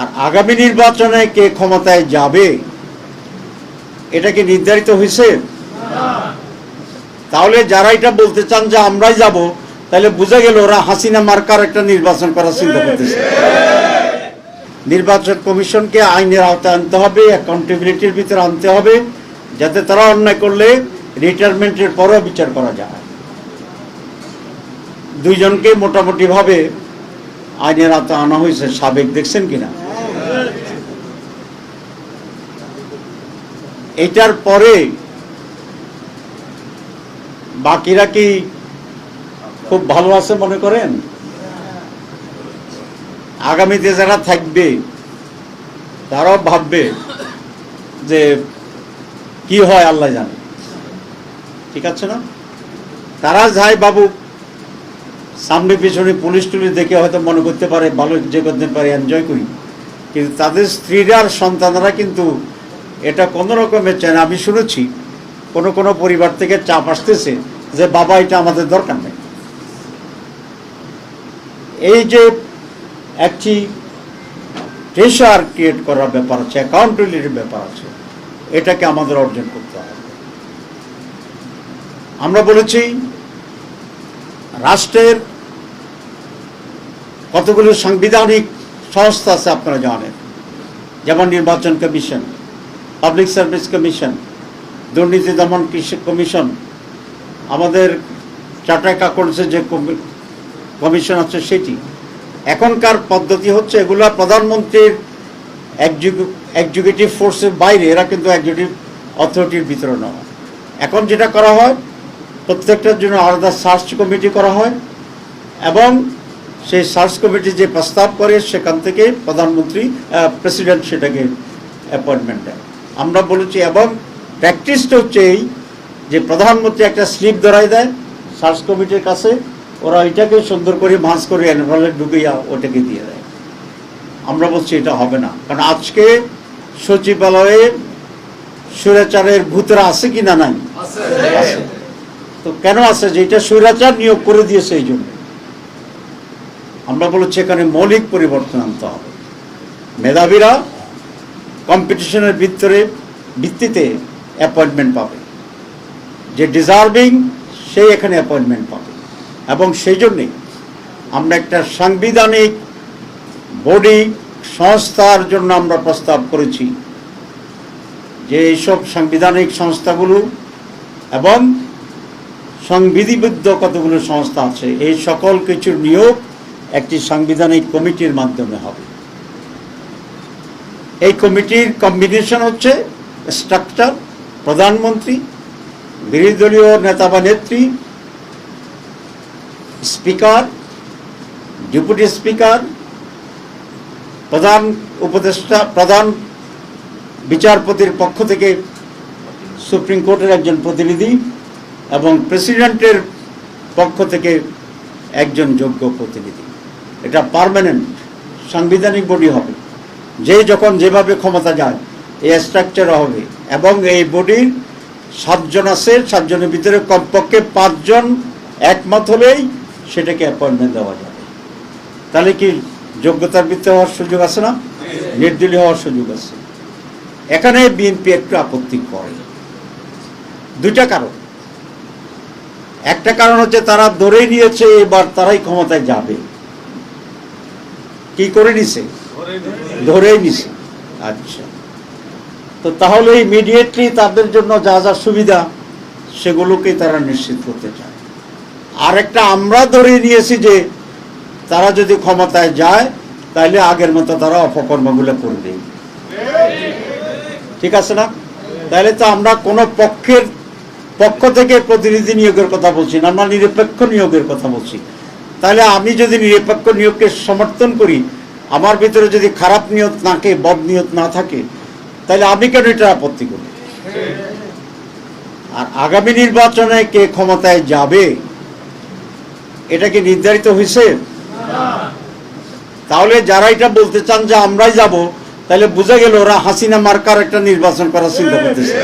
আর আগামী নির্বাচনে কে ক্ষমতায় যাবে, এটা কি নির্ধারিত হয়েছে? তাহলে যারা এটা বলতে চান যে আমরাই যাব, তাহলে বোঝা গেল ওরা হাসিনা মার্কার একটা নির্বাচন করার চিন্তা করতেছে। নির্বাচন কমিশনকে আইনের আওতায় আনতে হবে অ্যাকাউন্টেবিলিটির ভিতরে আনতে হবে, যাতে তারা অন্যায় করলে রিটায়ারমেন্টের পরও বিচার করা যায়। দুইজনকে মোটামুটিভাবে আইনের আওতায় আনা হয়েছে, সাবেক, দেখছেন কিনা? এটার পরে বাকিরা কি খুব ভালো আছে মনে করেন? আগামীতে যারা থাকবে, তারাও ভাববে যে কি হয় আল্লাহ জানে। ঠিক আছে না? তারা যায় বাবু সামনে পিছনে পুলিশ টুলিশ দেখে হয়তো মনে করতে পারে, ভালো যে করতে পারে এনজয় করি। কিন্তু তাদের স্ত্রীরা আর সন্তানরা কিন্তু এটা কোনো রকমের না। আমি শুনেছি, কোনো কোনো পরিবার থেকে চাপ আসতেছে যে, বাবা, এটা আমাদের দরকার নেই। এই যে একটি প্রেশার ক্রিয়েট করার ব্যাপার আছে অ্যাকাউন্টেবিলিটির ব্যাপার আছে, এটাকে আমাদের অর্জন করতে হবে। আমরা বলেছি, রাষ্ট্রের কতগুলো সাংবিধানিক সংস্থা আছে আপনারা জানেন, যেমন নির্বাচন কমিশন পাবলিক সার্ভিস কমিশন দুর্নীতি দমন কমিশন, আমাদের চার্টার্ড অ্যাকাউন্টসের যে কমি- কমিশন আছে সেটি। এখনকার পদ্ধতি হচ্ছে এগুলা প্রধানমন্ত্রীর এক্সিকিউটিভ ফোর্সের বাইরে, এরা কিন্তু এক্সিকিউটিভ অথরিটির ভিতরে নেওয়া এখন যেটা করা হয়, প্রত্যেকটার জন্য আলাদা সার্চ কমিটি করা হয় এবং সেই সার্চ কমিটি যে প্রস্তাব করে, সেখান থেকে প্রধানমন্ত্রী প্রেসিডেন্ট সেটাকে অ্যাপয়েন্টমেন্ট দেয়। আমরা বলেছি এবং প্র্যাকটিসটা হচ্ছে এই যে প্রধানমন্ত্রী একটা স্লিপ ধরাই দেয় সার্চ কমিটির কাছে ওরা এটাকে সুন্দর করে ভাঁজ করে অ্যানভালে ঢুকিয়া ওটাকে দিয়ে দেয়। আমরা বলছি এটা হবে না। কারণ আজকে সচিবালয়ে সুরাচারের ভূতরা আছে কি না নাই? আছে। তো কেন আছে? যে এটা স্বৈরাচার নিয়োগ করে দিয়েছে এই জন্য। আমরা বলেছি এখানে মৌলিক পরিবর্তন আনতে হবে। মেধাবীরা কম্পিটিশনের ভিতরে ভিত্তিতে অ্যাপয়েন্টমেন্ট পাবে। যে ডিজার্ভিং সেই এখানে অ্যাপয়েন্টমেন্ট পাবে। এবং সেই জন্যেই আমরা একটা সাংবিধানিক বডি সংস্থার জন্য আমরা প্রস্তাব করেছি যে এইসব সাংবিধানিক সংস্থাগুলো এবং সংবিধিবদ্ধ কতগুলো সংস্থা আছে, এই সকল কিছুর নিয়োগ একটি সাংবিধানিক কমিটির মাধ্যমে হবে। এই কমিটির কম্বিনেশন হচ্ছে স্ট্রাকচার প্রধানমন্ত্রী বিরোধী দলীয় নেতা বা নেত্রী স্পিকার ডেপুটি স্পিকার প্রধান উপদেষ্টা, প্রধান বিচারপতির পক্ষ থেকে সুপ্রিম কোর্টের একজন প্রতিনিধি এবং প্রেসিডেন্টের পক্ষ থেকে একজন যোগ্য প্রতিনিধি। এটা পার্মানেন্ট সাংবিধানিক বডি হবে। যে যখন যেভাবে ক্ষমতা যায়, এই স্ট্রাকচার হবে। এবং এই বডির সাতজন আছে, সাতজনের ভিতরে কমপক্ষে পাঁচজন একমত হলেই সেটাকে অ্যাপয়েন্টমেন্ট দেওয়া যাবে। তাহলে কি যোগ্যতার ভিত্তিতে হওয়ার সুযোগ আছে না? নির্দলীয় হওয়ার সুযোগ আছে। এখানে বিএনপি একটু আপত্তি করে। দুইটা কারণ। একটা কারণ হচ্ছে তারা ধরেই নিয়েছে, এবার তারাই ক্ষমতায় যাবে। কি করে নিছে? ধরেই নিছে। আচ্ছা। তো তাহলে ইমিডিয়েটলি তাদের জন্য যা যা সুবিধা সেগুলোকে তারা নিশ্চিত করতে চায়। আর একটা আমরা ধরে নিয়েছি যে, তারা যদি ক্ষমতায় যায় তাহলে আগের মতো তারা অপকর্মগুলো করবে ঠিক আছে না? তাহলে তো আমরা কোনো পক্ষের পক্ষ থেকে প্রতিনিধি নিয়োগের কথা বলছি না, আমরা নিরপেক্ষ নিয়োগের কথা বলছি। তাহলে আমি যদি নিরপেক্ষ নিয়োগকে সমর্থন করি আমার ভিতরে যদি খারাপ নিয়ত থাকে বদ নিয়ত না থাকে, তাহলে আমি কেন এটা আপত্তি করি আর আগামী নির্বাচনে কে ক্ষমতায় যাবে, এটা কি নির্ধারিত হয়েছে? তাহলে যারা এটা বলতে চান যে আমরাই যাব, তাহলে বোঝা গেল ওরা হাসিনা মার্কার একটা নির্বাচন করার চিন্তা করতেছে।